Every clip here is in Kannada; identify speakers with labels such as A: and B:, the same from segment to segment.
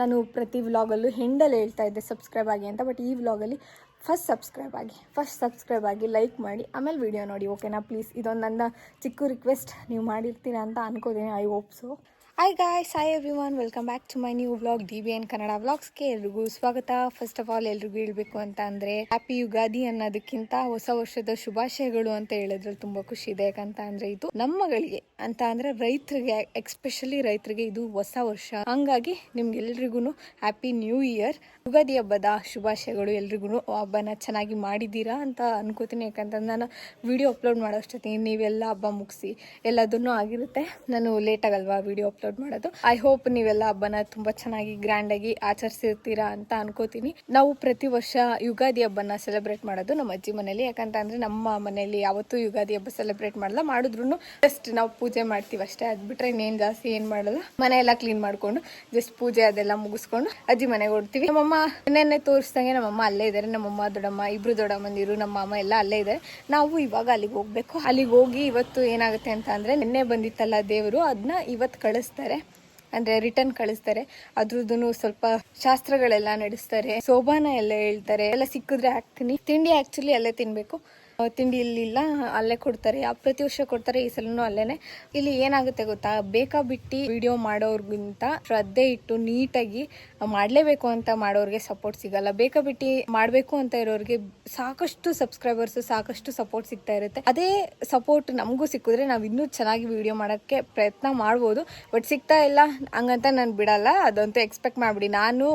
A: ನಾನು ಪ್ರತಿ ವ್ಲಾಗಲ್ಲೂ ಹೆಂಡಲ್ಲಿ ಹೇಳ್ತಾ ಇದ್ದೆ ಸಬ್ಸ್ಕ್ರೈಬ್ ಆಗಿ ಅಂತ ಬಟ್ ಈ ವ್ಲಾಗಲ್ಲಿ ಫಸ್ಟ್ ಸಬ್ಸ್ಕ್ರೈಬ್ ಆಗಿ ಫಸ್ಟ್ ಸಬ್ಸ್ಕ್ರೈಬ್ ಆಗಿ ಲೈಕ್ ಮಾಡಿ, ಆಮೇಲೆ ವಿಡಿಯೋ ನೋಡಿ ಓಕೆನಾ ಪ್ಲೀಸ್ ಇದೊಂದು ನನ್ನ ಚಿಕ್ಕ ರಿಕ್ವೆಸ್ಟ್ ನೀವು ಮಾಡಿರ್ತೀರಾ ಅಂತ ಅನ್ಕೋತೀನಿ I hope so hi guys hi everyone welcome back to my new vlog D B N Kannada ವ್ಲಾಗ್ಸ್ಗೆ ಎಲ್ರಿಗೂ ಸ್ವಾಗತ. ಫಸ್ಟ್ ಆಫ್ ಆಲ್ ಎಲ್ರಿಗೂ ಹೇಳ್ಬೇಕು ಅಂತ ಅಂದರೆ ಹ್ಯಾಪಿ ಯುಗಾದಿ ಅನ್ನೋದಕ್ಕಿಂತ ಹೊಸ ವರ್ಷದ ಶುಭಾಶಯಗಳು ಅಂತ ಹೇಳಿದ್ರಲ್ಲಿ ತುಂಬ ಖುಷಿ ಇದೆ ಯಾಕಂತ ಅಂದರೆ ಇದು ನಮ್ಮಗಳಿಗೆ ಅಂತ ಅಂದರೆ ರೈತರಿಗೆ ಎಕ್ಸ್ಪೆಷಲಿ ರೈತರಿಗೆ ಇದು ಹೊಸ ವರ್ಷ. ಹಂಗಾಗಿ ನಿಮ್ಗೆಲ್ರಿಗೂ ಹ್ಯಾಪಿ ನ್ಯೂ ಇಯರ್ ಯುಗಾದಿ ಹಬ್ಬದ ಶುಭಾಶಯಗಳು ಎಲ್ರಿಗೂ ಹಬ್ಬನ ಚೆನ್ನಾಗಿ ಮಾಡಿದ್ದೀರಾ ಅಂತ ಅನ್ಕೋತೀನಿ. ಯಾಕಂತಂದ್ರೆ ನಾನು ವಿಡಿಯೋ ಅಪ್ಲೋಡ್ ಮಾಡೋ ಅಷ್ಟೊತ್ತಿಗೆ ನೀವೆಲ್ಲ ಹಬ್ಬ ಮುಗಿಸಿ ಎಲ್ಲದನ್ನೂ ಆಗಿರುತ್ತೆ. ನಾನು ಲೇಟ್ ಆಗಲ್ವಾ ವಿಡಿಯೋ ಅಪ್ಲೋಡ್ ಮಾಡೋದು. ಐ ಹೋಪ್ ನೀವೆಲ್ಲ ಹಬ್ಬನ ತುಂಬಾ ಚೆನ್ನಾಗಿ ಗ್ರ್ಯಾಂಡ್ ಆಗಿ ಆಚರಿಸಿರ್ತೀರಾ ಅಂತ ಅನ್ಕೋತೀನಿ. ನಾವು ಪ್ರತಿ ವರ್ಷ ಯುಗಾದಿ ಹಬ್ಬನ ಸೆಲೆಬ್ರೇಟ್ ಮಾಡೋದು ನಮ್ಮ ಅಜ್ಜಿ ಮನೇಲಿ. ಯಾಕಂತ ಅಂದ್ರೆ ನಮ್ಮ ಮನೇಲಿ ಯಾವತ್ತೂ ಯುಗಾದಿ ಹಬ್ಬ ಸೆಲೆಬ್ರೇಟ್ ಮಾಡಲ್ಲ. ಮಾಡಿದ್ರು ಜಸ್ಟ್ ನಾವು ಪೂಜೆ ಮಾಡ್ತೀವಿ ಅಷ್ಟೇ. ಅದ್ ಬಿಟ್ರೆ ಇನ್ನೇನ್ ಜಾಸ್ತಿ ಏನ್ ಮಾಡಲ್ಲ. ಮನೆ ಎಲ್ಲ ಕ್ಲೀನ್ ಮಾಡ್ಕೊಂಡು ಜಸ್ಟ್ ಪೂಜೆ ಅದೆಲ್ಲ ಮುಗಿಸ್ಕೊಂಡು ಅಜ್ಜಿ ಮನೆಗೆ ಹೊಡ್ತೀವಿ ನಮ್ಮಮ್ಮ ನೆನ್ನೆ ತೋರಿಸ್ದಂಗೆ ನಮ್ಮಮ್ಮ ಅಲ್ಲೇ ಇದ್ದಾರೆ ನಮ್ಮಮ್ಮ, ದೊಡ್ಡಮ್ಮ, ಇಬ್ರು ದೊಡ್ಡಮ್ಮಂದಿರು, ನಮ್ಮ ಮಾಮ ಎಲ್ಲ ಅಲ್ಲೇ ಇದ್ದಾರೆ ನಾವು ಇವಾಗ ಅಲ್ಲಿಗೆ ಹೋಗ್ಬೇಕು. ಅಲ್ಲಿಗೆ ಹೋಗಿ ಇವತ್ತು ಏನಾಗುತ್ತೆ ಅಂತ ಅಂದ್ರೆ ನಿನ್ನೆ ಬಂದಿತ್ತಲ್ಲ ದೇವರು ಅದನ್ನ ಇವತ್ತು ಕಳಿಸ್ತಾರೆ. ಅಂದ್ರೆ ರಿಟರ್ನ್ ಕಳಿಸ್ತಾರೆ. ಅದ್ರದ್ದು ಸ್ವಲ್ಪ ಶಾಸ್ತ್ರಗಳೆಲ್ಲ ನಡೆಸ್ತಾರೆ. ಶೋಭಾನ ಎಲ್ಲ ಹೇಳ್ತಾರೆ. ಎಲ್ಲ ಸಿಕ್ಕಿದ್ರೆ ಹಾಕ್ತೀನಿ. ತಿಂಡಿ ಆಕ್ಚುಲಿ ಅಲ್ಲೇ ತಿನ್ಬೇಕು. ಆ, ತಿಂಡಿ ಇಲ್ಲಿಲ್ಲ ಅಲ್ಲೇ ಕೊಡ್ತಾರೆ. ಪ್ರತಿ ವರ್ಷ ಕೊಡ್ತಾರೆ ಈ ಸಲನೂ ಅಲ್ಲೇನೆ. ಇಲ್ಲಿ ಏನಾಗುತ್ತೆ ಗೊತ್ತಾ? ಬೇಕಾ ಬಿಟ್ಟು ವಿಡಿಯೋ ಮಾಡೋರ್ಗಿಂತ ಶ್ರದ್ಧೆ ಇಟ್ಟು ನೀಟಾಗಿ ಮಾಡಲೇಬೇಕು ಅಂತ ಮಾಡೋರಿಗೆ ಸಪೋರ್ಟ್ ಸಿಗಲ್ಲ. ಬೇಕಾ ಬಿಟ್ಟು ಮಾಡಬೇಕು ಅಂತ ಇರೋರಿಗೆ ಸಾಕಷ್ಟು ಸಬ್ಸ್ಕ್ರೈಬರ್ಸ್ ಸಾಕಷ್ಟು ಸಪೋರ್ಟ್ ಸಿಗ್ತಾ ಇರುತ್ತೆ. ಅದೇ ಸಪೋರ್ಟ್ ನಮಗೂ ಸಿಕ್ಕಿದ್ರೆ ನಾವು ಇನ್ನೂ ಚೆನ್ನಾಗಿ ವಿಡಿಯೋ ಮಾಡೋಕ್ಕೆ ಪ್ರಯತ್ನ ಮಾಡ್ಬೋದು. ಬಟ್ ಸಿಗ್ತಾ ಇಲ್ಲ, ಹಂಗಂತ ನಾನು ಬಿಡಲ್ಲ. ಅದಂತೂ ಎಕ್ಸ್ಪೆಕ್ಟ್ ಮಾಡಿಬಿಡಿ. ನಾನು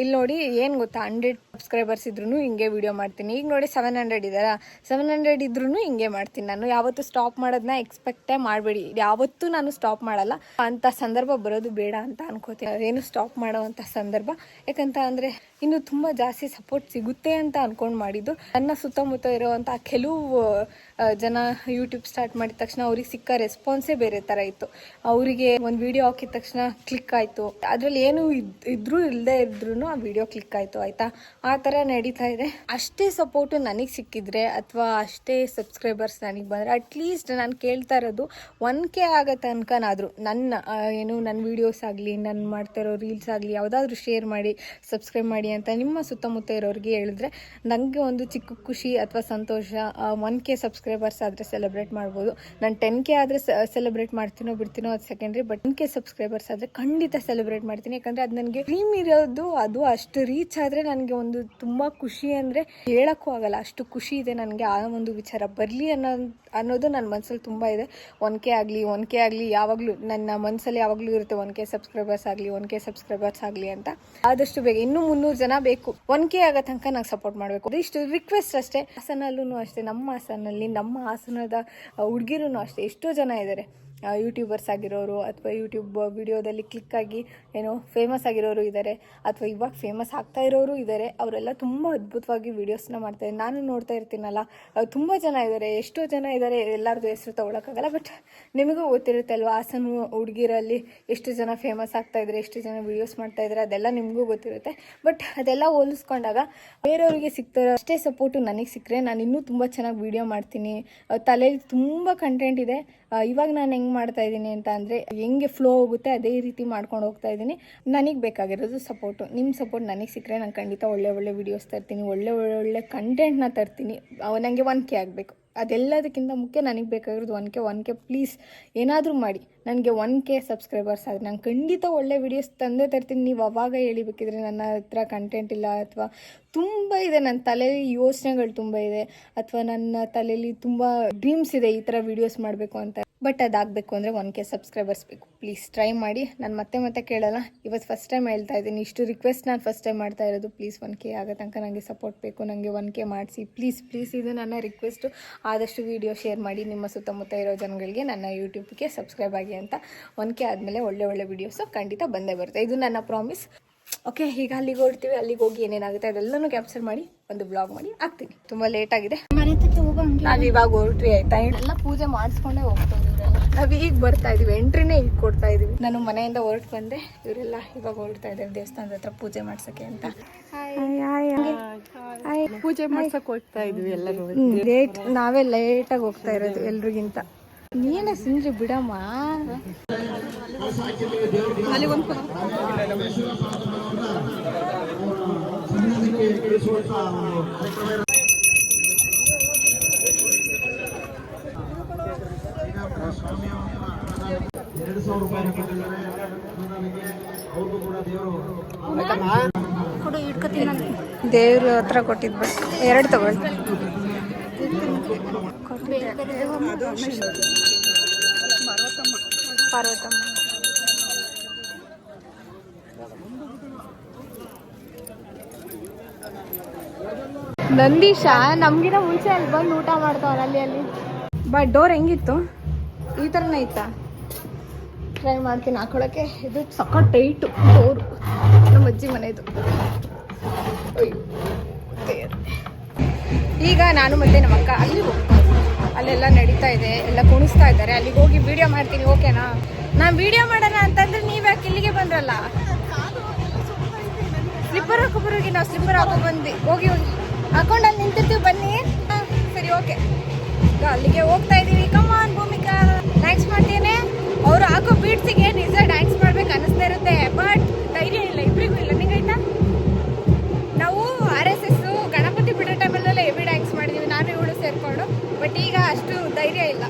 A: ಇಲ್ಲಿ ನೋಡಿ ಏನು ಗೊತ್ತಾ? ಹಂಡ್ರೆಡ್ ಸಬ್ಸ್ಕ್ರೈಬರ್ಸ್ ಇದ್ರೂ ಹಿಂಗೆ ವಿಡಿಯೋ ಮಾಡ್ತೀನಿ. ಈಗ ನೋಡಿ ಸೆವೆನ್ ಹಂಡ್ರೆಡ್ ಇದ್ದಾರಾ ಸೆವೆನ್ ಹಂಡ್ರೆಡ್ ಇದ್ರೂ ಹಿಂಗೆ ಮಾಡ್ತೀನಿ ನಾನು. ಯಾವತ್ತೂ ಸ್ಟಾಪ್ ಮಾಡೋದನ್ನ ಎಕ್ಸ್ಪೆಕ್ಟೇ ಮಾಡಬೇಡಿ. ಯಾವತ್ತೂ ನಾನು ಸ್ಟಾಪ್ ಮಾಡಲ್ಲ. ಅಂತ ಸಂದರ್ಭ ಬರೋದು ಬೇಡ ಅಂತ ಅನ್ಕೋತೀನಿ. ಏನು ಸ್ಟಾಪ್ ಮಾಡೋವಂಥ ಸಂದರ್ಭ? ಯಾಕಂತ ಅಂದರೆ ಇನ್ನು ತುಂಬ ಜಾಸ್ತಿ ಸಪೋರ್ಟ್ ಸಿಗುತ್ತೆ ಅಂತ ಅನ್ಕೊಂಡು ಮಾಡಿದ್ದು. ನನ್ನ ಸುತ್ತಮುತ್ತ ಇರುವಂತಹ ಕೆಲವು ಜನ ಯೂಟ್ಯೂಬ್ ಸ್ಟಾರ್ಟ್ ಮಾಡಿದ ತಕ್ಷಣ ಅವ್ರಿಗೆ ಸಿಕ್ಕ ರೆಸ್ಪಾನ್ಸೇ ಬೇರೆ ಥರ ಇತ್ತು. ಅವರಿಗೆ ಒಂದು ವಿಡಿಯೋ ಹಾಕಿದ ತಕ್ಷಣ ಕ್ಲಿಕ್ ಆಯ್ತು. ಅದರಲ್ಲಿ ಏನು ಇದ್- ಇದ್ರೂ ಇಲ್ಲದೆ ಇದ್ರೂ ಆ ವಿಡಿಯೋ ಕ್ಲಿಕ್ ಆಯ್ತು, ಆಯಿತಾ? ಆ ಥರ ನಡೀತಾ ಇದೆ. ಅಷ್ಟೇ ಸಪೋರ್ಟು ನನಗೆ ಸಿಕ್ಕಿದ್ರೆ ಅಥವಾ ಅಷ್ಟೇ ಸಬ್ಸ್ಕ್ರೈಬರ್ಸ್ ನನಗೆ ಬಂದರೆ ಅಟ್ಲೀಸ್ಟ್ ನಾನು ಕೇಳ್ತಾ ಇರೋದು ಒನ್ ಕೆ ಆಗೋ ತನಕನಾದರೂ ನನ್ನ ಏನು ನನ್ನ ವಿಡಿಯೋಸ್ ಆಗಲಿ, ನಾನು ಮಾಡ್ತಾ ಇರೋ ರೀಲ್ಸ್ ಆಗಲಿ, ಯಾವುದಾದ್ರೂ ಶೇರ್ ಮಾಡಿ ಸಬ್ಸ್ಕ್ರೈಬ್ ಮಾಡಿ ಅಂತ ನಿಮ್ಮ ಸುತ್ತಮುತ್ತ ಇರೋರಿಗೆ ಹೇಳಿದ್ರೆ ನನಗೆ ಒಂದು ಚಿಕ್ಕ ಖುಷಿ ಅಥವಾ ಸಂತೋಷ ಒನ್ ಕೆ ಸಬ್ಸ್ಕ್ರೈಬರ್ಸ್ ಆದರೆ ಸೆಲೆಬ್ರೇಟ್ ಮಾಡ್ಬೋದು. ನಾನು ಟೆನ್ ಕೆ ಆದರೆ ಸೆಲೆಬ್ರೇಟ್ ಮಾಡ್ತೀನೋ ಬಿಡ್ತೀನೋ ಅದು secondary but ten K subscribers ಆದರೆ ಖಂಡಿತ ಸೆಲೆಬ್ರೇಟ್ ಮಾಡ್ತೀನಿ. ಯಾಕಂದರೆ ಅದು ನನಗೆ ಡ್ರೀಮ್ ಇರೋದು, ಅದು ಅಷ್ಟು ರೀಚ್ ಆದರೆ ನನಗೆ ಒಂದು ತುಂಬ ಖುಷಿ ಅಂದರೆ ಹೇಳೋಕ್ಕೂ ಆಗಲ್ಲ. ಅಷ್ಟು ಖುಷಿ ಇದೆ ನನಗೆ ಆ ಒಂದು ವಿಚಾರ. ಬರಲಿ ಅನ್ನೋ, ಅನ್ನೋದು ನನ್ನ ಮನಸ್ಸಲ್ಲಿ ತುಂಬ ಇದೆ. ಒನ್ ಕೆ ಆಗಲಿ ಒನ್ ಕೆ ಆಗಲಿ, ಯಾವಾಗಲೂ ನನ್ನ ಮನಸ್ಸಲ್ಲಿ ಯಾವಾಗಲೂ ಇರುತ್ತೆ ಒನ್ ಕೆ ಸಬ್ಸ್ಕ್ರೈಬರ್ಸ್ ಆಗಲಿ ಒನ್ ಕೆ ಸಬ್ಸ್ಕ್ರೈಬರ್ಸ್ ಆಗಲಿ ಅಂತ. ಆದಷ್ಟು ಬೇಗ, ಇನ್ನೂ ಮುನ್ನೂರು ಜನ ಬೇಕು. ಒನ್ ಕೆ ಆಗೋ ತನಕ ನಂಗೆ ಸಪೋರ್ಟ್ ಮಾಡಬೇಕು. ಇಷ್ಟು ರಿಕ್ವೆಸ್ಟ್ ಅಷ್ಟೇ. ಹಾಸನಲ್ಲೂ ಅಷ್ಟೇ, ನಮ್ಮ ಹಾಸನಲ್ಲಿ, ನಮ್ಮ ಹಾಸನದ ಹುಡುಗಿರೂ ಅಷ್ಟೇ, ಎಷ್ಟೋ ಜನ ಇದ್ದಾರೆ ಯೂಟ್ಯೂಬರ್ಸ್ ಆಗಿರೋರು ಅಥವಾ ಯೂಟ್ಯೂಬ್ ವಿಡಿಯೋದಲ್ಲಿ ಕ್ಲಿಕ್ ಆಗಿ ಏನೋ ಫೇಮಸ್ ಆಗಿರೋರು ಇದ್ದಾರೆ ಅಥವಾ ಇವಾಗ ಫೇಮಸ್ ಆಗ್ತಾ ಇರೋರು ಇದ್ದಾರೆ ಅವರೆಲ್ಲ ತುಂಬ ಅದ್ಭುತವಾಗಿ ವೀಡಿಯೋಸ್ನ ಮಾಡ್ತಾರೆ ನಾನು ನೋಡ್ತಾ ಇರ್ತೀನಲ್ಲ ತುಂಬ ಜನ ಇದ್ದಾರೆ ಎಷ್ಟೋ ಜನ ಇದ್ದಾರೆ ಎಲ್ಲರದ್ದು ಹೆಸರು ತಗೊಳಕ್ಕಾಗಲ್ಲ ಬಟ್ ನಿಮಗೂ ಗೊತ್ತಿರುತ್ತೆ ಅಲ್ವಾ ಹಾಸನ ಹುಡುಗಿರಲ್ಲಿ ಎಷ್ಟು ಜನ ಫೇಮಸ್ ಆಗ್ತಾ ಇದ್ದಾರೆ ಎಷ್ಟು ಜನ ವೀಡಿಯೋಸ್ ಮಾಡ್ತಾ ಇದ್ದಾರೆ ಅದೆಲ್ಲ ನಿಮಗೂ ಗೊತ್ತಿರುತ್ತೆ. ಬಟ್ ಅದೆಲ್ಲ ಹೋಲಿಸ್ಕೊಂಡಾಗ ಬೇರೆಯವರಿಗೆ ಸಿಗ್ತಾರೋ, ಅಷ್ಟೇ ಸಪೋರ್ಟು ನನಗೆ ಸಿಕ್ಕರೆ ನಾನು ಇನ್ನೂ ತುಂಬ ಚೆನ್ನಾಗಿ ವೀಡಿಯೋ ಮಾಡ್ತೀನಿ. ತಲೆಯಲ್ಲಿ ತುಂಬ ಕಂಟೆಂಟ್ ಇದೆ. ಇವಾಗ ನಾನು ಹೆಂಗೆ ಮಾಡ್ತಾ ಇದ್ದೀನಿ ಅಂತ ಅಂದರೆ ಹೆಂಗೆ ಫ್ಲೋ ಹೋಗುತ್ತೆ ಅದೇ ರೀತಿ ಮಾಡ್ಕೊಂಡು ಹೋಗ್ತಾ ಇದ್ದೀನಿ. ನನಗೆ ಬೇಕಾಗಿರೋದು ಸಪೋರ್ಟು ನಿಮ್ಮ ಸಪೋರ್ಟ್ ನನಗೆ ಸಿಕ್ಕರೆ ನಾನು ಖಂಡಿತ ಒಳ್ಳೆ ಒಳ್ಳೆ ವೀಡಿಯೋಸ್ ತರ್ತೀನಿ, ಒಳ್ಳೆ ಒಳ್ಳೆ ಕಂಟೆಂಟ್ನ ತರ್ತೀನಿ. ನನಗೆ ಒನ್ ಕೆ ಆಗಬೇಕು. ಅದೆಲ್ಲದಕ್ಕಿಂತ ಮುಖ್ಯ ನನಗೆ ಬೇಕಾಗಿರೋದು one K one K please ಏನಾದರೂ ಮಾಡಿ. ನನಗೆ ಒನ್ ಕೆ ಸಬ್ಸ್ಕ್ರೈಬರ್ಸ್ ಆದರೆ ನಾನು ಖಂಡಿತ ಒಳ್ಳೆ ವೀಡಿಯೋಸ್ ತಂದೆ ತರ್ತೀನಿ. ನೀವು ಅವಾಗ ಹೇಳಿಬೇಕಿದ್ರೆ ನನ್ನ ಹತ್ರ ಕಂಟೆಂಟ್ ಇಲ್ಲ ಅಥವಾ ತುಂಬ ಇದೆ ನನ್ನ ತಲೆಯಲ್ಲಿ ಯೋಚನೆಗಳು ತುಂಬ ಇದೆ, ಅಥವಾ ನನ್ನ ತಲೆಯಲ್ಲಿ ತುಂಬ ಡ್ರೀಮ್ಸ್ ಇದೆ ಈ ಥರ ವೀಡಿಯೋಸ್ ಮಾಡಬೇಕು ಅಂತ. ಬಟ್ ಅದಾಗಬೇಕು ಅಂದರೆ ಒನ್ ಕೆ ಸಬ್ಸ್ಕ್ರೈಬರ್ಸ್ ಬೇಕು. ಪ್ಲೀಸ್ ಟ್ರೈ ಮಾಡಿ. ನಾನು ಮತ್ತೆ ಮತ್ತೆ ಕೇಳಲ್ಲ. ಇವತ್ತು ಫಸ್ಟ್ ಟೈಮ್ ಹೇಳ್ತಾ ಇದ್ದೀನಿ. ಇಷ್ಟು ರಿಕ್ವೆಸ್ಟ್ ನಾನು ಫಸ್ಟ್ ಟೈಮ್ ಮಾಡ್ತಾ ಇರೋದು. ಪ್ಲೀಸ್ ಒನ್ ಕೆ ಆಗೋ ತನಕ ನನಗೆ ಸಪೋರ್ಟ್ ಬೇಕು. ನನಗೆ ಒನ್ ಕೆ ಮಾಡಿಸಿ. ಪ್ಲೀಸ್ ಪ್ಲೀಸ್ ಇದು ನನ್ನ ರಿಕ್ವೆಸ್ಟು ಆದಷ್ಟು ವೀಡಿಯೋ ಶೇರ್ ಮಾಡಿ. ನಿಮ್ಮ ಸುತ್ತಮುತ್ತ ಇರೋ ಜನಗಳಿಗೆ ನನ್ನ ಯೂಟ್ಯೂಬ್ಗೆ ಸಬ್ಸ್ಕ್ರೈಬ್ ಆಗಿ ಅಂತ. ಒನ್ ಕೆ ಆದಮೇಲೆ ಒಳ್ಳೆ ಒಳ್ಳೆ ವೀಡಿಯೋಸು ಖಂಡಿತ ಬಂದೇ ಬರುತ್ತೆ. ಇದು ನನ್ನ ಪ್ರಾಮಿಸ್ ಓಕೆ ಈಗ ಅಲ್ಲಿಗೆ ಹೊರಡ್ತೀವಿ ಅಲ್ಲಿಗೆ ಹೋಗಿ ಏನೇನಾಗುತ್ತೆ ಅದೆಲ್ಲನೂ ಕ್ಯಾಪ್ಚರ್ ಮಾಡಿ ಒಂದು ಬ್ಲಾಗ್ ಮಾಡಿ ಹಾಕ್ತೀನಿ. ತುಂಬ ಲೇಟ್ ಆಗಿದೆ. ನಾವ್ ಇವಾಗ ಹೊರಟ್ರಿ ಆಯ್ತಾ? ಎಲ್ಲ ಪೂಜೆ ಮಾಡಿಸ್ಕೊಂಡೇ ಹೋಗ್ತಾ ಇದ್ದೀರಲ್ಲ ನಾವು ಈಗ ಬರ್ತಾ ಇದೀವಿ ಎಂಟ್ರಿನೇ ಈಗ ಕೊಡ್ತಾ ಇದೀವಿ. ನಾನು ಮನೆಯಿಂದ ಹೊರಟು ಬಂದೆ ಇವರೆಲ್ಲ ಇವಾಗ ಹೊರಡ್ತಾ ಇದ್ದಾರೆ ದೇವಸ್ಥಾನದ ಹತ್ರ ಪೂಜೆ ಮಾಡ್ಸಕ್ಕೆ ಅಂತ.
B: ಪೂಜೆ ಮಾಡ್ಸಕ್ ಹೋಗ್ತಾ ಇದೀವಿ ಎಲ್ಲರೂ.
A: ಲೇಟ್ ನಾವೇ ಲೇಟಾಗಿ ಹೋಗ್ತಾ ಇರೋದು ಎಲ್ರಿಗಿಂತ. ನೀನೇ ಸಿಂದ್ರಿ ಬಿಡಮ್ಮ.
C: ಎರಡು ಸಾವಿರ ರೂಪಾಯಿ ಕೊಟ್ಟಿದ್ದಾರೆ. ಅವ್ರಿಗೂ ಕೂಡ ದೇವರು
A: ದೇವ್ರ ಹತ್ರ ಕೊಟ್ಟಿದ್ಬಿಟ್ಟು ಎರಡು ತಗೊಳ್ಳಿ. ಪಾರ್ವತಮ್ಮ ನಂದೀಶ ನಮ್ಗಿನ ಮುಂಚೆ ಅಲ್ಲಿ ಬಂದು ಊಟ ಮಾಡ್ತಾವಲ್ಲ ಅಲ್ಲಿ ಅಲ್ಲಿ. ಬಟ್ ಡೋರ್ ಹೆಂಗಿತ್ತು? ಈ ಥರನೇ ಇತ್ತಾ? ಟ್ರೈ ಮಾಡ್ತೀನಿ ಹಾಕೊಳಕ್ಕೆ. ಇದು ಸಕ್ಕ ಟೈಟು ಡೋರು ನಮ್ಮ ಅಜ್ಜಿ ಮನೆದು. ಈಗ ನಾನು ಮತ್ತೆ ನಮ್ಮ ಅಕ್ಕ ಅಲ್ಲಿ ಹೋಗ್ತಾ ಇದ್ದೀನಿ. ಅಲ್ಲೆಲ್ಲ ನಡೀತಾ ಇದೆ, ಎಲ್ಲ ಕುಣಿಸ್ತಾ ಇದ್ದಾರೆ. ಅಲ್ಲಿಗೆ ಹೋಗಿ ವಿಡಿಯೋ ಮಾಡ್ತೀನಿ ಓಕೆನಾ ನಾನು ವಿಡಿಯೋ ಮಾಡೋಣ ಅಂತಂದ್ರೆ ನೀವು ಯಾಕೆ ಇಲ್ಲಿಗೆ ಬಂದ್ರಲ್ಲ? ಸ್ಲಿಪ್ಪರ್ ಹಾಕೊಬ್ಬರಿಗೆ ನಾವು ಸ್ಲಿಪ್ಪರ್ ಹಾಕೋ ಬಂದ್ವಿ. ಹೋಗಿ ಹೋಗಿ. ಹಾಕೊಂಡು ಅಲ್ಲಿ ನಿಂತಿರ್ತೀವಿ, ಬನ್ನಿ. ಸರಿ ಓಕೆ ಅಲ್ಲಿಗೆ ಹೋಗ್ತಾ ಇದ್ದೀವಿ ಕಮಾನ್ ಭೂಮಿಕಾ. ಡ್ಯಾನ್ಸ್ ಮಾಡ್ತೀನಿ ಅವರು ಹಾಕೋ ಬೀಟ್ಸಿಗೆ ನಿಜ ಡ್ಯಾನ್ಸ್ ಮಾಡ್ಬೇಕು ಅನಿಸ್ತಾ ಇರುತ್ತೆ. ಬಟ್ ಧೈರ್ಯ ಧೈರ್ಯ ಇಲ್ಲ.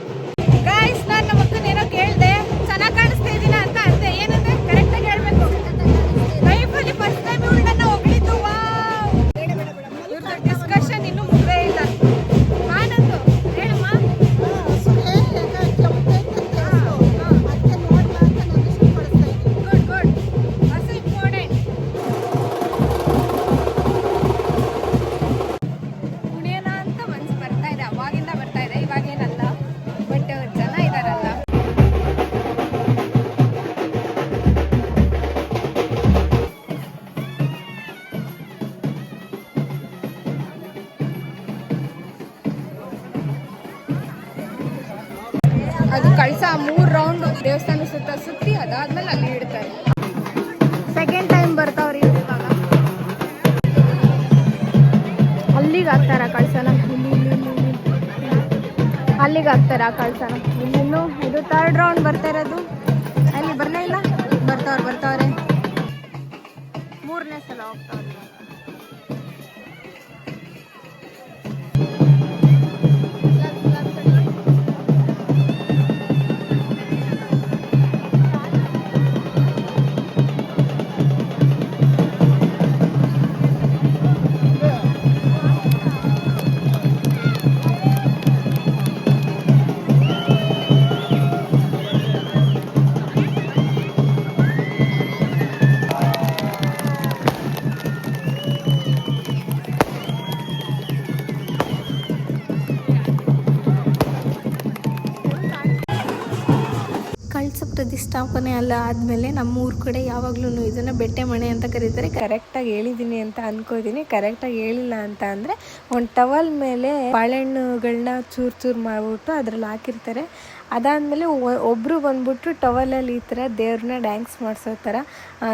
A: ಕಳಸ ಮೂರ್ ರೌಂಡ್ ದೇವಸ್ಥಾನ ಸುತ್ತ ಸುತ್ತಿ ಅದಾದ್ಮೇಲೆ ಅಲ್ಲಿ ಇಡ್ತಾರೆ. ಸೆಕೆಂಡ್ ಟೈಮ್ ಬರ್ತಾವ್ರಿ ಅಲ್ಲಿಗೆ ಹಾಕ್ತಾರ ಕಳ್ಸನ. ಅಲ್ಲಿಗೆ ಹಾಕ್ತಾರ ಕಳಸನ? ಇಲ್ಲಿನ್ನು ಇದು ಥರ್ಡ್ ರೌಂಡ್ ಬರ್ತಾ ಇರೋದು. ಅಲ್ಲಿ ಬರ್ಲೇ ಇಲ್ಲ? ಬರ್ತಾವ್ರೆ ಬರ್ತಾವ್ರೆ. ಮೂರನೇ ಸಲ ಹೋಗ್ತಾವ್ರೆ. ಎಲ್ಲ ಆದಮೇಲೆ ನಮ್ಮ ಊರ ಕಡೆ ಯಾವಾಗ್ಲೂ ಇದನ್ನು ಬೆಟ್ಟೆ ಮಣೆ ಅಂತ ಕರೀತಾರೆ. ಕರೆಕ್ಟಾಗಿ ಹೇಳಿದ್ದೀನಿ ಅಂತ ಅನ್ಕೋತೀನಿ ಕರೆಕ್ಟಾಗಿ ಹೇಳಿಲ್ಲ ಅಂತ ಅಂದರೆ ಒಂದು ಟವಲ್ ಮೇಲೆ ಬಾಳೆಹಣ್ಣುಗಳನ್ನ ಚೂರು ಚೂರು ಮಾಡಿಬಿಟ್ಟು ಅದ್ರಲ್ಲಿ ಹಾಕಿರ್ತಾರೆ. ಅದಾದಮೇಲೆ ಒಬ್ಬರು ಬಂದ್ಬಿಟ್ಟು ಟವಲಲ್ಲಿ ಈ ಥರ ದೇವ್ರನ್ನ ಡ್ಯಾನ್ಸ್ ಮಾಡಿಸೋ ಥರ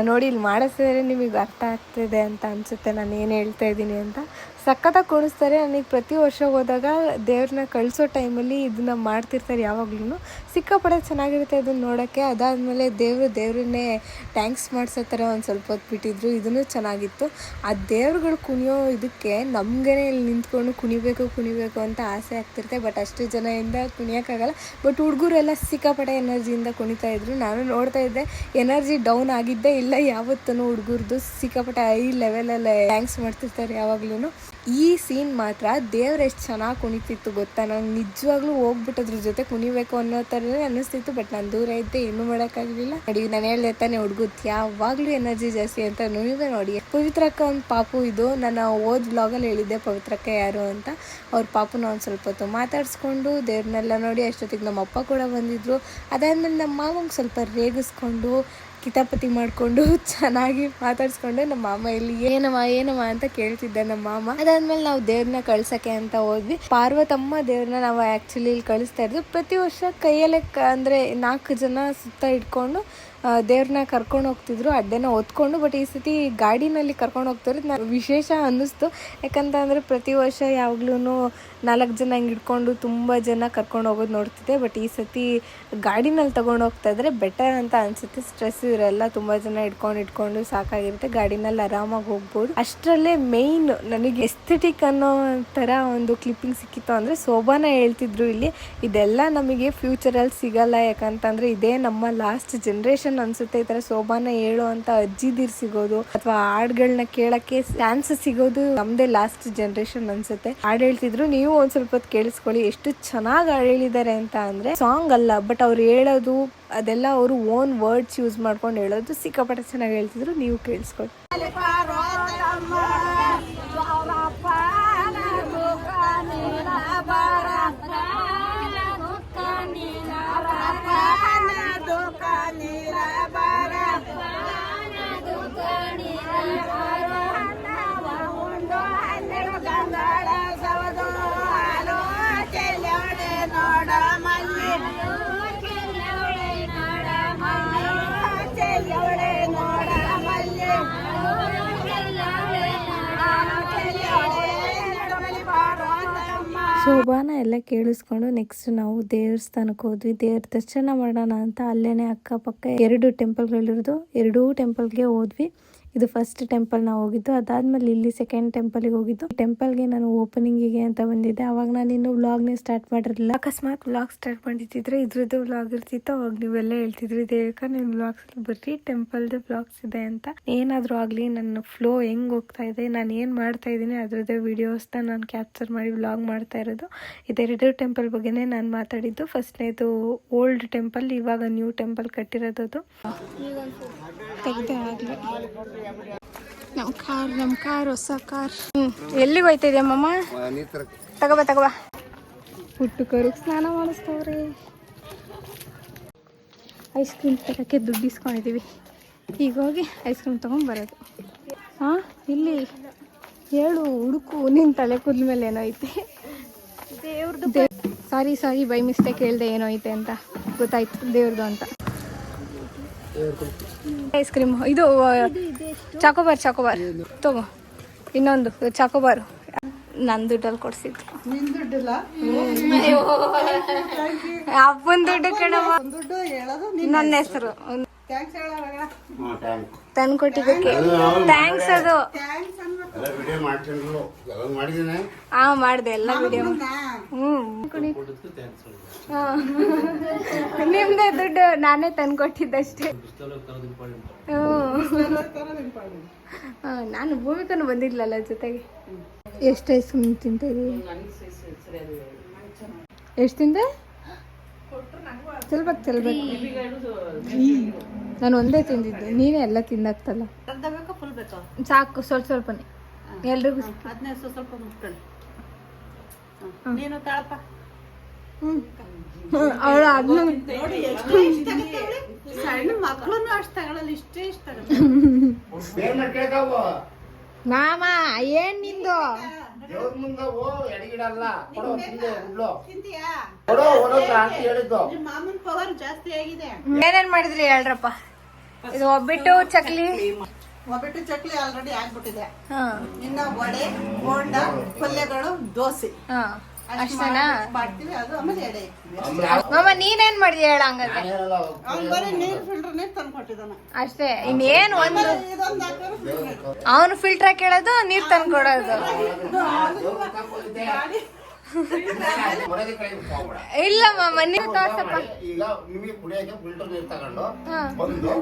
A: ನೋಡಿ ಇಲ್ಲಿ ಮಾಡಿಸಿದ್ರೆ ನಿಮಗೆ ಅರ್ಥ ಆಗ್ತಿದೆ ಅಂತ ಅನಿಸುತ್ತೆ. ನಾನು ಏನು ಹೇಳ್ತಾ ಇದ್ದೀನಿ ಅಂತ. ಸಖತ್ತಾಗಿ ಕುಣಿಸ್ತಾರೆ. ನನಗೆ ಪ್ರತಿ ವರ್ಷ ಹೋದಾಗ ದೇವ್ರನ್ನ ಕಳಿಸೋ ಟೈಮಲ್ಲಿ ಇದನ್ನ ಮಾಡ್ತಿರ್ತಾರೆ ಯಾವಾಗ್ಲೂ ಸಿಕ್ಕಾಪಟ್ಟೆ ಚೆನ್ನಾಗಿರುತ್ತೆ ಅದನ್ನು ನೋಡೋಕ್ಕೆ. ಅದಾದಮೇಲೆ ದೇವರು ದೇವ್ರನ್ನೇ ಟ್ಯಾಂಕ್ಸ್ ಮಾಡಿಸೋ ಥರ ಒಂದು ಸ್ವಲ್ಪ ಹೊತ್ತು ಬಿಟ್ಟಿದ್ರು. ಇದನ್ನು ಚೆನ್ನಾಗಿತ್ತು. ಆ ದೇವ್ರುಗಳು ಕುಣಿಯೋ ಇದಕ್ಕೆ ನಮಗೇ ಇಲ್ಲಿ ನಿಂತ್ಕೊಂಡು ಕುಣಿಬೇಕು ಕುಣಿಬೇಕು ಅಂತ ಆಸೆ ಆಗ್ತಿರುತ್ತೆ. ಬಟ್ ಅಷ್ಟು ಜನದಿಂದ ಕುಣಿಯೋಕ್ಕಾಗಲ್ಲ. ಬಟ್ ಹುಡುಗರೆಲ್ಲ ಸಿಕ್ಕಾಪಟ್ಟೆ ಎನರ್ಜಿಯಿಂದ ಕುಣಿತಾ ಇದ್ರು. ನಾನು ನೋಡ್ತಾ ಇದ್ದೆ, ಎನರ್ಜಿ ಡೌನ್ ಆಗಿದ್ದೇ ಇಲ್ಲ ಯಾವತ್ತೂ ಹುಡುಗರದು. ಸಿಕ್ಕಾಪಟ್ಟೆ ಹೈ ಲೆವೆಲಲ್ಲೇ ಟ್ಯಾಂಕ್ಸ್ ಮಾಡ್ತಿರ್ತಾರೆ ಯಾವಾಗ್ಲೂ ಈ ಸೀನ್ ಮಾತ್ರ ದೇವ್ರು ಎಷ್ಟು ಚೆನ್ನಾಗಿ ಕುಣಿತಿತ್ತು ಗೊತ್ತಾ? ನಂಗೆ ನಿಜವಾಗ್ಲೂ ಹೋಗ್ಬಿಟ್ಟು ಅದ್ರ ಜೊತೆ ಕುಣಿಬೇಕು ಅನ್ನೋ ಥರನೇ ಅನ್ನಿಸ್ತಿತ್ತು, ಬಟ್ ನಾನು ದೂರ ಇದ್ದೆ ಏನು ಮಾಡೋಕ್ಕಾಗಲಿಲ್ಲ. ನೋಡಿ, ನಾನು ಹೇಳ್ದೆ ತಾನೇ ಹುಡುಗುತ್ತೆ ಯಾವಾಗಲೂ ಎನರ್ಜಿ ಜಾಸ್ತಿ ಅಂತ ನೀವೇ ನೋಡಿ. ಪವಿತ್ರಕ್ಕ ಒಂದು ಪಾಪು ಇದು, ನಾನು ಓದ್ ಬ್ಲಾಗಲ್ಲಿ ಹೇಳಿದ್ದೆ ಪವಿತ್ರಕ್ಕ ಯಾರು ಅಂತ. ಅವ್ರ ಪಾಪುನ ಒಂದು ಸ್ವಲ್ಪ ಹೊತ್ತು ಮಾತಾಡಿಸ್ಕೊಂಡು ದೇವ್ರನ್ನೆಲ್ಲ ನೋಡಿ ಅಷ್ಟೊತ್ತಿಗೆ ನಮ್ಮ ಅಪ್ಪ ಕೂಡ ಬಂದಿದ್ರು. ಅದಾದ್ಮೇಲೆ ನಮ್ಮ ಮಾವಂಗೆ ಸ್ವಲ್ಪ ರೇಗಿಸ್ಕೊಂಡು ಕಿತಾಪತಿ ಮಾಡಿಕೊಂಡು ಚೆನ್ನಾಗಿ ಮಾತಾಡ್ಸ್ಕೊಂಡು ನಮ್ಮ ಮಾಮ ಇಲ್ಲಿ ಏನಮ್ಮ ಏನಮ್ಮ ಅಂತ ಕೇಳ್ತಿದ್ದೆ ನಮ್ಮ ಮಾಮ. ಅದಾದ್ಮೇಲೆ ನಾವು ದೇವ್ರನ್ನ ಕಳ್ಸಕ್ಕೆ ಅಂತ ಹೋದ್ವಿ. ಪಾರ್ವತಮ್ಮ ದೇವ್ರನ್ನ ನಾವು ಆ್ಯಕ್ಚುಲಿ ಇಲ್ಲಿ ಕಳಿಸ್ತಾ ಇದ್ವಿ ಪ್ರತಿ ವರ್ಷ ಕೈಯಲ್ಲೇ ಅಂದರೆ ನಾಲ್ಕು ಜನ ಸುತ್ತ ಇಟ್ಕೊಂಡು ದೇವ್ರನ್ನ ಕರ್ಕೊಂಡು ಹೋಗ್ತಿದ್ರು. ಅಡ್ಡೆನ ಹೊತ್ಕೊಂಡು ಬಟ್ ಈ ಸತಿ ಗಾಡಿನಲ್ಲಿ ಕರ್ಕೊಂಡು ಹೋಗ್ತಾರೆ ನ- ವಿಶೇಷ ಅನ್ನಿಸ್ತು. ಯಾಕಂತ ಅಂದರೆ ಪ್ರತಿ ವರ್ಷ ಯಾವಾಗ್ಲೂ ನಾಲ್ಕು ಜನ ಹಿಂಗೆ ಹಿಡ್ಕೊಂಡು ತುಂಬ ಜನ ಕರ್ಕೊಂಡು ಹೋಗೋದು ನೋಡ್ತಿದ್ದೆ. ಬಟ್ ಈ ಸತಿ ಗಾಡಿನಲ್ಲಿ ತೊಗೊಂಡು ಹೋಗ್ತಾ ಇದ್ರೆ ಬೆಟರ್ ಅಂತ ಅನ್ಸುತ್ತೆ. ಸ್ಟ್ರೆಸ್ ಇರಲ್ಲ, ತುಂಬ ಜನ ಹಿಡ್ಕೊಂಡು ಇಟ್ಕೊಂಡು ಸಾಕಾಗಿರುತ್ತೆ. ಗಾಡಿನಲ್ಲಿ ಆರಾಮಾಗಿ ಹೋಗ್ಬೋದು. ಅಷ್ಟರಲ್ಲೇ ಮೇಯ್ನ್ ನನಗೆ ಎಸ್ಥೆಟಿಕ್ ಅನ್ನೋ ಥರ ಒಂದು ಕ್ಲಿಪ್ಪಿಂಗ್ ಸಿಕ್ಕಿತ್ತು ಅಂದರೆ ಶೋಭಾನ ಹೇಳ್ತಿದ್ರು ಇಲ್ಲಿ. ಇದೆಲ್ಲ ನಮಗೆ ಫ್ಯೂಚರಲ್ಲಿ ಸಿಗಲ್ಲ. ಯಾಕಂತಂದ್ರೆ ಇದೇ ನಮ್ಮ ಲಾಸ್ಟ್ ಜನ್ರೇಷನ್ ಅನ್ಸುತ್ತೆ. ಈ ಥರ ಶೋಭಾನ ಹೇಳೋ ಅಂತ ಅಜ್ಜಿದಿರ್ ಸಿಗೋದು ಅಥವಾ ಹಾಡ್ಗಳನ್ನ ಕೇಳಕ್ಕೆ ಚಾನ್ಸ್ ಸಿಗೋದು ನಮ್ಮದೇ ಲಾಸ್ಟ್ ಜನ್ರೇಷನ್ ಅನ್ಸುತ್ತೆ. ಹಾಡು ಹೇಳ್ತಿದ್ರು, ನೀವು ಒಂದ್ ಸ್ವಲ್ಪ ಹೊತ್ತು ಕೇಳಿಸ್ಕೊಳ್ಳಿ, ಎಷ್ಟು ಚೆನ್ನಾಗಿ ಹೇಳಿದ್ದಾರೆ ಅಂತ ಅಂದರೆ ಸಾಂಗ್ ಅಲ್ಲ ಬಟ್ ಅವ್ರು ಹೇಳೋದು, ಅದೆಲ್ಲ ಅವರು ಓನ್ ವರ್ಡ್ಸ್ ಯೂಸ್ ಮಾಡ್ಕೊಂಡು ಹೇಳೋದು ಸಿಕ್ಕಾಪಟ್ಟೆ ಚೆನ್ನಾಗಿ ಹೇಳ್ತಿದ್ರು, ನೀವು ಕೇಳಿಸ್ಕೊಳ್ಳಿ ಶೋಭಾನ ಎಲ್ಲ ಕೇಳಿಸ್ಕೊಂಡು ನೆಕ್ಸ್ಟ್ ನಾವು ದೇವಸ್ಥಾನಕ್ಕೆ ಹೋದ್ವಿ. ದೇವ್ರ ದರ್ಶನ ಮಾಡೋಣ ಅಂತ ಅಲ್ಲೇನೆ ಅಕ್ಕಪಕ್ಕ ಎರಡು ಟೆಂಪಲ್ಗಳಿರೋದು ಎರಡೂ ಟೆಂಪಲ್ಗೆ ಹೋದ್ವಿ. ಇದು ಫಸ್ಟ್ ಟೆಂಪಲ್ ನಾವು ಹೋಗಿದ್ದು. ಅದಾದ್ಮೇಲೆ ಇಲ್ಲಿ ಸೆಕೆಂಡ್ ಟೆಂಪಲ್ಗೆ ಹೋಗಿದ್ದು. ಟೆಂಪಲ್ಗೆ ನಾನು ಓಪನಿಂಗಿಗೆ ಅಂತ ಬಂದಿದ್ದೆ. ಅವಾಗ ನಾನು ಇನ್ನು ವ್ಲಾಗ್ನೇ ಸ್ಟಾರ್ಟ್ ಮಾಡಿರಲಿಲ್ಲ. ಅಕಸ್ಮಾತ್ ವ್ಲಾಗ್ ಸ್ಟಾರ್ಟ್ ಮಾಡಿದ್ದಿದ್ರೆ ಇದ್ರದ್ದು ವ್ಲಾಗ್ ಇರ್ತಿತ್ತು. ಅವಾಗ ನೀವೆಲ್ಲ ಹೇಳ್ತಿದ್ರಿ, ದೇವಕ ನಿಮ್ಮ ವ್ಲಾಗ್ಸ್ ಬರೀ ಟೆಂಪಲ್ದು ವ್ಲಾಗ್ಸ್ ಇದೆ ಅಂತ. ಏನಾದರೂ ಆಗಲಿ, ನನ್ನ ಫ್ಲೋ ಹೆಂಗ್ ಹೋಗ್ತಾ ಇದೆ, ನಾನು ಏನು ಮಾಡ್ತಾ ಇದ್ದೀನಿ, ಅದ್ರದ್ದು ವಿಡಿಯೋಸ್ನ ನಾನು ಕ್ಯಾಪ್ಚರ್ ಮಾಡಿ ವ್ಲಾಗ್ ಮಾಡ್ತಾ ಇರೋದು. ಇದೆರಡು ಟೆಂಪಲ್ ಬಗ್ಗೆನೇ ನಾನು ಮಾತಾಡಿದ್ದು. ಫಸ್ಟ್ನೇದು ಓಲ್ಡ್ ಟೆಂಪಲ್ ಇವಾಗ ನ್ಯೂ ಟೆಂಪಲ್ ಕಟ್ಟಿರೋದು ತೆಗ್ದೆ ಆಗಲಿ. ನಮ್ಮ ಕಾರ್ ನಮ್ಮ ಕಾರ್, ಹೊಸ ಕಾರ್. ಹ್ಞೂ ಎಲ್ಲಿಗೆ ಹೋಯ್ತಾ ಇದೆಯಾ ಮಮ್ಮ ತಗೋಬಾ ತಗೋಬಾ. ಹುಟ್ಟು ಕರುಗ್ ಸ್ನಾನ ಮಾಡಿಸ್ತವ್ರೆ. ಐಸ್ ಕ್ರೀಮ್ ತರೋಕ್ಕೆ ದುಡ್ಡು ಇಸ್ಕೊಂಡಿದ್ದೀವಿ ಈಗ ಹೋಗಿ ಐಸ್ ಕ್ರೀಮ್ ತಗೊಂಡ್ಬರೋದು ಹಾಂ, ಇಲ್ಲಿ ಹೇಳು ಹುಡುಕು ನಿನ್ನ ತಲೆ ಕೂದಲ ಮೇಲೆ ಏನೋ ಐತೆ ಸಾರಿ ಸಾರಿ ಬೈ ಮಿಸ್ಟೇಕ್ ಹೇಳ್ದೆ ಏನೋ ಐತೆ ಅಂತ. ಗೊತ್ತಾಯ್ತು ದೇವ್ರದ್ದು ಅಂತ. ಐಸ್ ಕ್ರೀಮ್ ಇದು ಚಾಕೋಬಾರ್ ಚಾಕೋಬಾರ್ ತಗೋ. ಇನ್ನೊಂದು ಚಾಕೋಬಾರ್ ನನ್ನ ದುಡ್ಡಲ್ಲಿ ಕೊಡ್ಸಿದ್ದು. ಅಪ್ಪನ ದುಡ್ಡು ಕಣವ ನನ್ನ ಹೆಸರು. ತಂದು ಕೊಟ್ಟಿದ್ದಕ್ಕೆ ಥ್ಯಾಂಕ್ಸ್ ಅದು ಹಾ ಮಾಡಿದೆ ಎಲ್ಲ ವಿಡಿಯೋ ಹ್ಮ್. ಹಾ. ನಿಮ್ದೇ ದುಡ್ಡು ನಾನೇ ತಂದು ಕೊಟ್ಟಿದ್ದಷ್ಟೇ ಹಾ, ನಾನು ಭೂಮಿಕನು ಬಂದಿರ್ಲಲ್ಲ ಜೊತೆಗೆ. ಎಷ್ಟು ಐಸ್ ಕ್ರೀಮ್ ತಿಂತ ಎಷ್ಟು ತಿಂದೆ? ಚೆಲ್ಬೇಕು ಚೆಲ್ಬೇಕು. ನಾನು ಒಂದೇ ತಿಂದಿದ್ದು. ನೀನೇ ಎಲ್ಲ ತಿಂದಾಗ್ತಲ್ಲ. ಸಾಕು ಸ್ವಲ್ಪ ಸ್ವಲ್ಪನೇ. ಎಲ್ರಿಗೂ
B: ಸ್ವಲ್ಪ ಮುಟ್ಕೊಳ್ಳಿ. ನೀನು ತಾಳಪ್ಪ.
A: ಅವಳು ಅದನ್ನು
B: ಸಣ್ಣ ಮಕ್ಕಳು ಅಷ್ಟು ತಗೊಳ್ಳಲ್ಲ ಇಷ್ಟೇ ಇಷ್ಟ
A: ಮಾಮ ಏನ್ ನಿಂದು?
D: ದೇವ್ರ ಮುಂದೆ ಓ ಎಡಗಿಡಲ್ಲ. ಕೊಡೋ ತಿಂದೆ ಉಡ್ಲು. ಕೊಡೋ ಓಡೋದ್ರ ಅಂತ ಹೇಳಿದ್ದು.
B: ನಿಮ್ಮ ಮಾಮನ ಪವರ್ ಜಾಸ್ತಿ ಆಗಿದೆ.
A: ಏನೇನ್ ಮಾಡಿದ್ರಿ ಹೇಳ್ರಪ್ಪ? ಇದು ಒಬ್ಬಿಟ್ಟು ಚಕ್ಲಿ.
B: ಒಬ್ಬಿಟ್ಟು ಚಕ್ಲಿ ಆಲ್ರೆಡಿ ಆಗ್ಬಿಟ್ಟಿದೆ.
A: ಹಾ.
B: ಇನ್ನ ವಡೆ ಬೋಂಡ ಪಲ್ಯಗಳು ದೋಸೆ.
A: ಅಷ್ಟೇನಾ?
B: ಮಾಡ್ತೀವಿ ಅದು ಆಮೇಲೆ ಎಡೆ ಇಕ್ತೀವಿ
A: ಮಾಮ ನೀನೇನ್ ಮಾಡಿದ್ಯ ಹೇಳ ಹಂಗಾದ್ರೆ?
D: ನಾನೇನಲ್ಲ
B: ಅವ್ನು ಬರೀ ನೀರ್ ಫಿಲ್ಟರ್ ನೀರ್ ತಂದು ಕೊಟ್ಟಿದ್ದಾನ.
A: ಅಷ್ಟೇ ಇನ್ನೇನ್ ಒಂದು
B: ಇದೊಂದು.
A: ಅವನು ಫಿಲ್ಟರ್ ಕೇಳೋದು ನೀರ್ ತಂದು ಕೊಡೋದು. ಇಲ್ಲ ಮಾಮ ನೀರು ತೋರ್ಸಪ್ಪ
D: ಈಗ ನಿಮಗೆ ಕುಡಿಯಕ್ಕೆ ಫಿಲ್ಟರ್ ನೀರು ತಗೊಂಡು ಬಂದು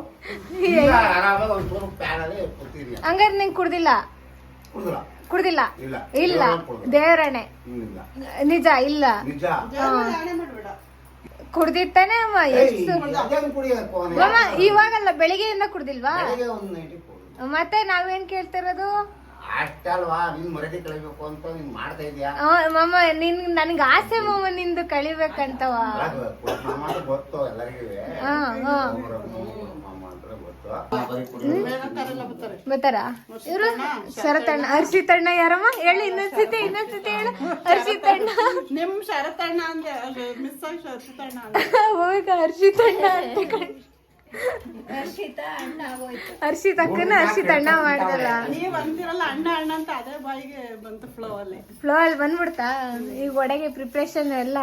D: ಈಗ ಆರಾಮಾಗಿ ಒಂದು ಚೂರು ಪ್ಯಾನ್ ಅಲ್ಲಿ ಕೂತಿದ್ನಿ
A: ಹಂಗಾರೆ ನಿಂಗೆ ಕುಡ್ದಿಲ್ಲ?
D: ಕುಡಿದ್ರ
A: ಕುಡ್ದಿಲ್ಲ.
D: ಇಲ್ಲ.
A: ದೇವರಣೆ ನಿಜ ಇಲ್ಲ. ಕುಡ್ದಿತ್ತಾನೆ ಇವಾಗಲ್ಲ ಬೆಳಿಗ್ಗೆಯಿಂದ ಕುಡ್ದಿಲ್ವಾ? ಮತ್ತೆ ನಾವೇನ್ ಕೇಳ್ತಿರೋದು?
D: ಅಷ್ಟಲ್ವಾ ನೀನ್ ಮರದಿ ಕಳಿಬೇಕು ಅಂತ ನೀನ್ ಮಾಡ್ತಾ ಇದೀಯಾ?
A: ಆ, ಮಾಮ ನಿನ್ ನನ್ಗೆ ಆಸೆ ಮಾಮ ನಿಂದು ಕಳಿಬೇಕಂತವಾ?
D: ಗೊತ್ತು ಎಲ್ಲರಿಗೂ.
B: ಬರ್ತಾರೆ?
A: ಬರ್ತಾರ ಇವ್ರು? ಶರತಣ್ಣ ಅರ್ಷಿತಣ್ಣ ಯಾರಮ್ಮ? ಹೇಳಿ ಇನ್ನೊಂದ್ಸತಿ ಇನ್ನೊಂದ್ಸತಿ ಹೇಳು. ಅರ್ಷಿತಣ್ಣ.
B: ನಿಮ್ ಶರತಣ್ಣ ಅಂದ್ರೆ ಮಿಸ್ ಆಗಿ ಅಂದೆ
A: ಹೋಗ ಹರ್ಷಿತಣ್ಣ ಅಂತ ಕಣ್. ಹರ್ಷಿತ್ ಅಕ್ಕನ ಹರ್ಷಿತ್ ಅಣ್ಣ ಮಾಡ್ದಲ್ಲ.
B: ನೀವ್ ಅಂತಿರಲ್ಲ ಅಣ್ಣ ಅಣ್ಣ ಅಂತ ಅದೇ ಬಾಯಿಗೆ ಬಂತು ಫ್ಲೋ ಅಲ್ಲಿ.
A: ಫ್ಲೋ ಅಲ್ಲಿ ಬಂದ್ಬಿಡ್ತಾ? ಈಗ ಒಡೆಗೆ ಪ್ರಿಪ್ರೇಷನ್ ಎಲ್ಲ.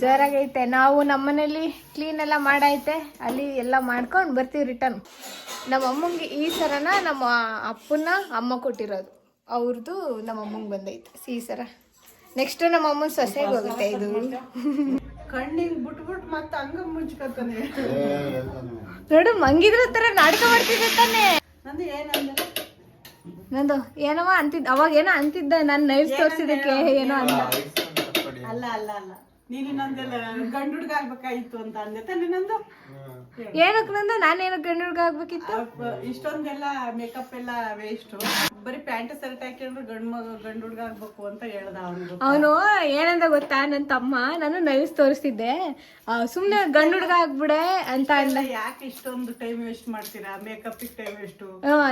A: ಜೋರಾಗೈತೆ. ನಾವು ನಮ್ಮನೇಲಿ ಕ್ಲೀನ್ ಎಲ್ಲ ಮಾಡೈತೆ. ಅಲ್ಲಿ ಎಲ್ಲ ಮಾಡ್ಕೊಂಡು ಬರ್ತೀವಿ ರಿಟರ್ನ್ ನಮ್ಮ ಅಮ್ಮಂಗೆ ಈ ಸರನ ನಮ್ಮ ಅಪ್ಪನ ಅಮ್ಮ ಕೊಟ್ಟಿರೋದು. ಅವ್ರದ್ದು ನಮ್ಮ ಅಮ್ಮಂಗೆ ಬಂದೈತೆ ಈ ಸರ. ನೆಕ್ಸ್ಟ್ ನಮ್ಮ ಅಮ್ಮನ ಸೊಸೆಗೆ ಹೋಗುತ್ತೆ ಇದು.
B: ಕಣ್ಣಿಗೆ ಬಿಟ್ಬಿಟ್ಟು ಮತ್ತೆ ಹಂಗ ಮುಚ್ಕೊತಾನೆ.
A: ನೋಡು ಮಂಗಿದ್ರ ತರ ನಾಟಕ ಮಾಡ್ತಿದ್ದೆ ತಾನೆ.
B: ನಂದು ಏನಂದ್ರೆ
A: ನಂದು ಏನವ ಅಂತಿದ್ದ ಅವಾಗ ಏನೋ ಅಂತಿದ್ದ ನಾನು ನೈಫ್ ತೋರಿಸಿದಕ್ಕೆ ಏನೋ ಅಂತ.
B: ಅಲ್ಲ ಅಲ್ಲ ಅಲ್ಲ. ನೀನು ನಂದೆಲ್ಲ ಗಂಡು ಹುಡ್ಗ ಆಗ್ಬೇಕಾಯ್ತು ಅಂತ ಅಂದೆ. ತಾನೆ ನಂದು?
A: ಏನಕ್ಕೆ ನಂದು? ನಾನೇನು ಗಂಡು ಹುಡುಗ ಆಗ್ಬೇಕಿತ್ತು
B: ಇಷ್ಟೊಂದೆಲ್ಲ ಮೇಕಪ್ ಎಲ್ಲ ವೇಸ್ಟ್ ಬರೀ ಪ್ಯಾಂಟ್ ಶರ್ಟ್ ಹಾಕೊಂಡ್ರೆ ಗಂಡ್ ಮಗ ಗಂಡು ಹುಡ್ಗ ಆಗ್ಬೇಕು ಅಂತ ಹೇಳ್ದ ಅವನು
A: ಅವನು ಏನಂದ ಗೊತ್ತಾ ನನ್ನ ತಮ್ಮ? ನಾನು ನೈಸ್ ತೋರಿಸ್ತಿದ್ದೆ. ಸುಮ್ಮನೆ ಗಂಡು ಹುಡ್ಗ ಆಗ್ಬಿಡೆ ಅಂತ ಅಂದ.
B: ಯಾಕೆ ಇಷ್ಟೊಂದು ಟೈಮ್ ವೇಸ್ಟ್ ಮಾಡ್ತೀರಾ? ಮೇಕಪ್ ಟೈಮ್ ವೇಸ್ಟ್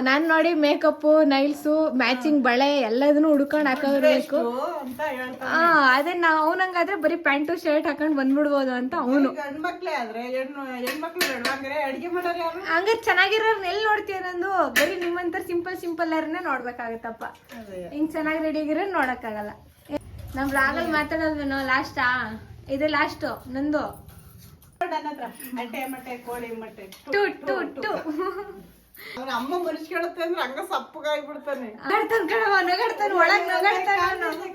A: ನಾನು ನೋಡಿ ಮೇಕಪ್ ನೈಲ್ಸು ಮ್ಯಾಚಿಂಗ್ ಬಳೆ ಎಲ್ಲದನ್ನು ಹುಡ್ಕೊಂಡ್ ಹಾಕೋಬೇಕು
B: ಅಂತ ಹೇಳ್ತಾ
A: ಅದೇ ನಾ ಅವನಂಗಾದ್ರೆ ಬರೀ ಪ್ಯಾಂಟು ಶರ್ಟ್ ಹಾಕೊಂಡು ಬಂದ್ಬಿಡ್ಬೋದು ಅಂತ ಅವನು.
B: ಗಂಡ್ ಮಕ್ಳೇ ಆದ್ರೆ ಹೆಣ್ಣು ಹೆಣ್ಮಕ್ಳು ಅಡ್ಗೆ ಮಾಡೋರು
A: ಹಂಗಾರೆ ಚೆನ್ನಾಗಿರೋರ್ನ ಎಲ್ಲಿ ನೋಡ್ತೀಯ ನಂದು? ಬರೀ ನಿಮ್ಮಂತ ಸಿಂಪಲ್ ಸಿಂಪಲ್ ಯಾರನ್ನೇ ನೋಡ್ಬೇಕಾಗತ್ತಪ್ಪ. ಹಿಂಗ್ ಚೆನ್ನಾಗಿ ರೆಡಿ ಆಗಿರೋ ನೋಡಕ್ಕಾಗಲ್ಲ. ನಮ್ ರಾಗಲ್ ಮಾತಾಡೋದ್ವೇನೋ ಲಾಸ್ಟಾ ಇದೆ ಲಾಸ್ಟ್ ನಂದು?
B: ಅಮ್ಮ ಹತ್ರ ಕೇಳುತ್ತೆ ಅಂದ್ರೆ ಹಂಗ ಸಪ್ಪಗಾಗ್ಬಿಡ್ತಾನೆ
A: ನಗಾಡ್ತಾನ ಕಣವ ನಗಾಡ್ತಾನ ಒಳಗ್ ನಗಾಡ್ತಾನ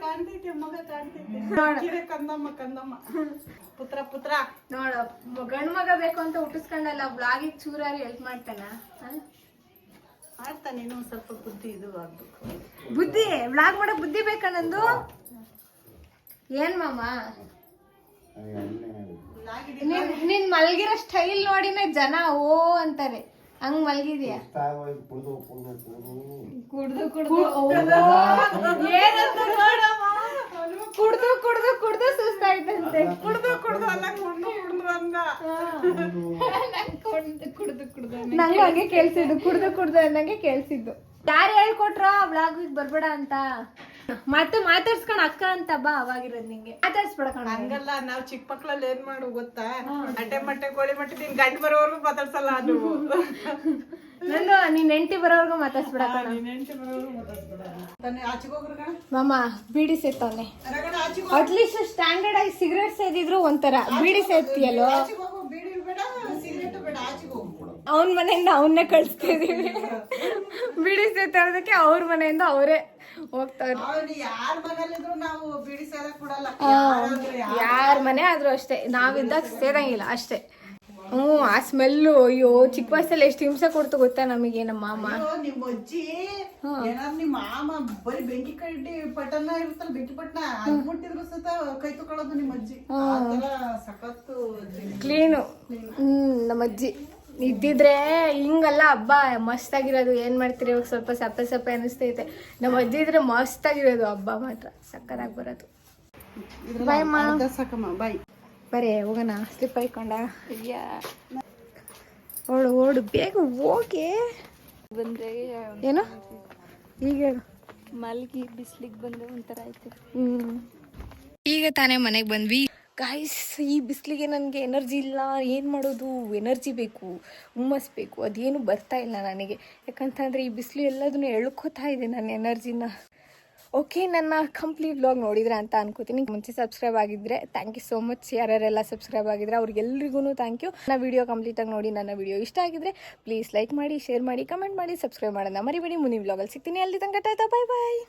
B: ಕಾಣ್ತೈತೆ, ಮಗ ಕಾಣ್ತೈತೆ. ಕಂದಮ್ಮ ಕಂದಮ್ಮ. ಪುತ್ರ ಪುತ್ರ.
A: ನೋಡು ಗಂಡ್ ಮಗ ಬೇಕು ಅಂತ ಹುಟ್ಟಿಸ್ಕೊಂಡಲ್ಲ ಬ್ಲಾಗಿಗ್ ಚೂರಾರಿ ಹೆಲ್ಪ್ ಮಾಡ್ತಾನ?
B: ಮಾಡ್ತಾನೆ ಇನ್ನೊಂದ್ ಸ್ವಲ್ಪ ಬುದ್ಧಿ ಇದು ಆಗ್ಬೇಕು
A: ಬುದ್ಧಿ ವ್ಲಾಗ್ ಮಾಡಕ್ ಬುದ್ಧಿ ಬೇಕಾ ನಂದು? ಏನ್ ಮಾಮ? ನಿನ್ ನೀನ್ ಮಲ್ಗಿರೋ ಸ್ಟೈಲ್ ನೋಡಿನ ಜನ ಓ ಅಂತಾರೆ. ಹಂಗ್ ಮಲ್ಗಿದ್ಯಾ? ಕುಡ್ದು ಕುಡ್ದು ಏನಂತ ಕುಡ್ದು ಕುಡ್ದು ಕುಡ್ದು ಸುಸ್ತಾಯ್ತಂತೆ.
B: ಕುಡ್ದು ಕುಡ್ದು ಅಲ್ಲ ಕುಡ್ದು
A: ನಂಗೆ ಹಂಗೆ ಕೇಳಿಸಿದ್ದು ಕುಡ್ದು ಕುಡ್ದು ಅನ್ನಂಗೆ ಕೇಳಿಸಿದ್ದು. ಯಾರು ಹೇಳ್ಕೊಟ್ರ ಬ್ಲಾಗಿಗೆ ಬರ್ಬೇಡ ಅಂತ. ಮತ್ತೆ ಮಾತಾಡ್ಸ್ಕೊಂಡ್ ಅಕ್ಕ ಅಂತ ಬಾ ಅವಾಗಿರೋದ್ ನಿಂಗೆ. ಮಾತಾಡ್ಸ್ಬೇಡ ಕಣ.
B: ಹಂಗಲ್ಲ ನಾವ್ ಚಿಕ್ಕ ಮಕ್ಳಲ್ಲಿ ಏನ್ ಮಾಡು ಗೊತ್ತಾ? ಅಟ್ಟೆ ಮಟ್ಟೆ ಕೋಳಿ ಮಟ್ಟೆ ನಿನ್ ಗಂಡ್ ಬರೋವರೆಗೂ ಮಾತಾಡ್ಸಲ್ಲ ಅದು.
A: ನಂದು ನೀನ್ ಹೆಂಡತಿ ಬರೋವರೆಗೂ ಮಾತಾಡ್ಸ್ಬೇಡ ಮಾಮ ಬೀಡಿ ಸೇತವನೆ. ಅಟ್ಲೀಸ್ಟ್ ಸ್ಟ್ಯಾಂಡರ್ಡ್ ಆಗಿ ಸಿಗರೇಟ್ ಸೇದಿದ್ರು ಒಂಥರ. ಬೀಡಿ ಸೇತಿಯಲ್ಲೋ
B: ಅವ್ನ ಹೋಗು ಬೀಡಿ ಬೇಡ ಸಿಗರೇಟ್ ಬೇಡ ಆಚೆಗೆ ಹೋಗು.
A: ಅವನ ಮನೆಯಿಂದ ಅವನ್ನೇ ಕಳಿಸ್ತಾ ಇದೀವಿ ಬೀಡಿ ಸೇತಾಡೋದಕ್ಕೆ ಅವ್ರ ಮನೆಯಿಂದ ಅವರೇ ಹೋಗ್ತಾರೆ
B: ಅವ್ನು ಯಾರ ಮನೇಲಿದ್ರು ನಾವು ಬೀಡಿ ಸೇದಕ್ ಕೊಡಲ್ಲ ಯಾರ್-
A: ಯಾರ ಮನೆ ಆದ್ರೂ ಅಷ್ಟೇ. ನಾವಿದ್ದಾಗ ಸೇರಂಗಿಲ್ಲ ಅಷ್ಟೇ. ಹ್ಞೂ ಆ ಸ್ಮೆಲ್ಲು ಅಯ್ಯೋ ಚಿಕ್ಕ ವಯಸ್ಸಲ್ಲಿ ಎಷ್ಟು ಹಿಂಸೆ ಕೊಡ್ತು ಗೊತ್ತಾ ನಮಗೆ ನಮ್ಮ ಮಾಮ?
B: ಅಯ್ಯೋ, ನಿಮ್ ಅಜ್ಜಿ ಏನಾದ್ರು ನಿಮ್ಮ ಮಾಮ ಬರೀ ಬೆಂಕಿ ಕಡ್ಡಿ ಪಟನ ಇರುತ್ತಲ್ಲ ಬೆಂಕಿ ಪಟ್ನ ಅದ್ ಮುಟ್ಟಿದ್ರು ಸತ ಕೈ ತಗೊಳ್ಳೋದು ನಿಮ್ ಅಜ್ಜಿ. ಆತರ ಸಖತ್ತು ಅಜ್ಜಿ.
A: ಕ್ಲೀನು. ಹ್ಮ್ ನಮ್ಮ ಅಜ್ಜಿ. ಇದ್ದಿದ್ರೆ ಹಿಂಗಲ್ಲ ಹಬ್ಬ ಮಸ್ತಾಗಿರೋದು. ಏನ್ ಮಾಡ್ತೀರಿ ಇವಾಗ? ಸ್ವಲ್ಪ ಸಪ್ಪೆ ಸಪ್ಪೆ ಅನಿಸ್ತೈತೆ. ನಮ್ಮ ಅಜ್ಜಿ ಇದ್ರೆ ಮಸ್ತಾಗಿರೋದು. ಹಬ್ಬ ಮಾತ್ರ ಸಕ್ಕದಾಗಿ ಬರೋದು. ಬಾಯ್ ಮಾ.
B: ಅರ್ಧ ಸಾಕಮ್ಮ. ಬಾಯ್
A: ಬರೇ ಹೋಗೋಣ. ಸ್ಲಿಪ್ ಹಾಕೊಂಡ. ಓಡು ಓಡು ಬೇಗ ಹೋಗಿ.
E: ಬಂದ್ರೆ
A: ಏನು? ಈಗ
E: ಮಲ್ಗಿ ಬಿಸ್ಲಿಗೆ ಬಂದ್ರೆ ಒಂಥರ ಆಯ್ತು.
A: ಹ್ಮ್. ಈಗ ತಾನೇ ಮನೆಗೆ ಬಂದ್ವಿ. ಗಾಯ್ಸ್ ಈ ಬಿಸಿಲಿಗೆ ನನಗೆ ಎನರ್ಜಿ ಇಲ್ಲ. ಏನು ಮಾಡೋದು? ಎನರ್ಜಿ ಬೇಕು. ಹುಮ್ಮಸ್ಬೇಕು ಅದೇನು ಬರ್ತಾ ಇಲ್ಲ ನನಗೆ. ಯಾಕಂತಂದರೆ ಈ ಬಿಸಿಲು ಎಲ್ಲದನ್ನು ಎಳ್ಕೋತಾ ಇದೆ ನನ್ನ ಎನರ್ಜಿನ ಓಕೆ, ನನ್ನ ಕಂಪ್ಲೀಟ್ ವ್ಲಾಗ್ ನೋಡಿದ್ರೆ ಅಂತ ಅನ್ಕೋತೀನಿ. ಮುಂಚೆ ಸಬ್ಸ್ಕ್ರೈಬ್ ಆಗಿದ್ರೆ ಥ್ಯಾಂಕ್ ಯು ಸೋ ಮಚ್ ಯಾರ್ಯಾರೆಲ್ಲ ಸಬ್ಸ್ಕ್ರೈಬ್ ಆಗಿದ್ರೆ ಅವ್ರಿಗೆಲ್ರಿಗೂ ಥ್ಯಾಂಕ್ ಯು ನನ್ನ ವಿಡಿಯೋ ಕಂಪ್ಲೀಟಾಗಿ ನೋಡಿ, ನನ್ನ ವಿಡಿಯೋ ಇಷ್ಟ ಆಗಿದ್ರೆ ಪ್ಲೀಸ್ ಲೈಕ್ ಮಾಡಿ ಶೇರ್ ಮಾಡಿ ಕಮೆಂಟ್ ಮಾಡಿ ಸಬ್ಸ್ಕ್ರೈಬ್ ಮಾಡೋಣ ಮರಿಬೇಡಿ. ಮುಂದಿನ ವ್ಲಾಗಲ್ಲಿ ಸಿಗ್ತೀನಿ. ಅಲ್ಲಿ ತನಕ ಬಾಯ್ ಬಾಯ್